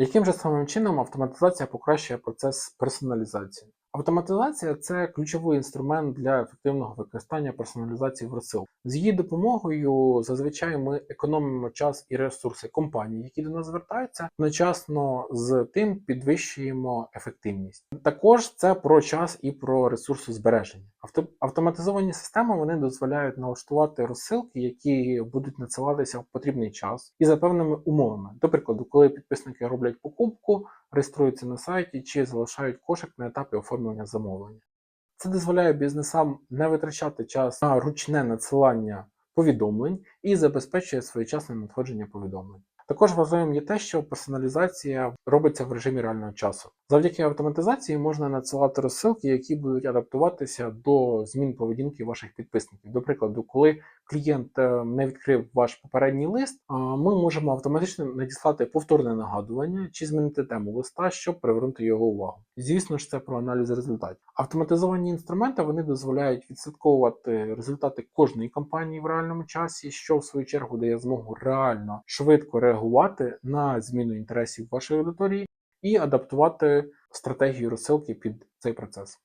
Яким же самим чином автоматизація покращує процес персоналізації? Автоматизація це ключовий інструмент для ефективного використання персоналізації в розсилку. З її допомогою зазвичай ми економимо час і ресурси компаній, які до нас звертаються, одночасно з тим підвищуємо ефективність. Також це про час і про ресурсозбереження. Авто- Автоматизовані системи вони дозволяють налаштувати розсилки, які будуть надсилатися в потрібний час і за певними умовами. До прикладу, коли підписники роблять покупку, реєструються на сайті чи залишають кошик на етапі оформлення замовлення. Це дозволяє бізнесам не витрачати час на ручне надсилання повідомлень і забезпечує своєчасне надходження повідомлень. Також важливим є те, що персоналізація робиться в режимі реального часу. Завдяки автоматизації можна надсилати розсилки, які будуть адаптуватися до змін поведінки ваших підписників. До прикладу, коли клієнт е, не відкрив ваш попередній лист, ми можемо автоматично надіслати повторне нагадування чи змінити тему листа, щоб привернути його увагу. Звісно ж, це про аналіз результатів. Автоматизовані інструменти вони дозволяють відслідковувати результати кожної кампанії в реальному часі, що в свою чергу дає змогу реально швидко реагувати на зміну інтересів вашої аудиторії і адаптувати стратегію розсилки під цей процес.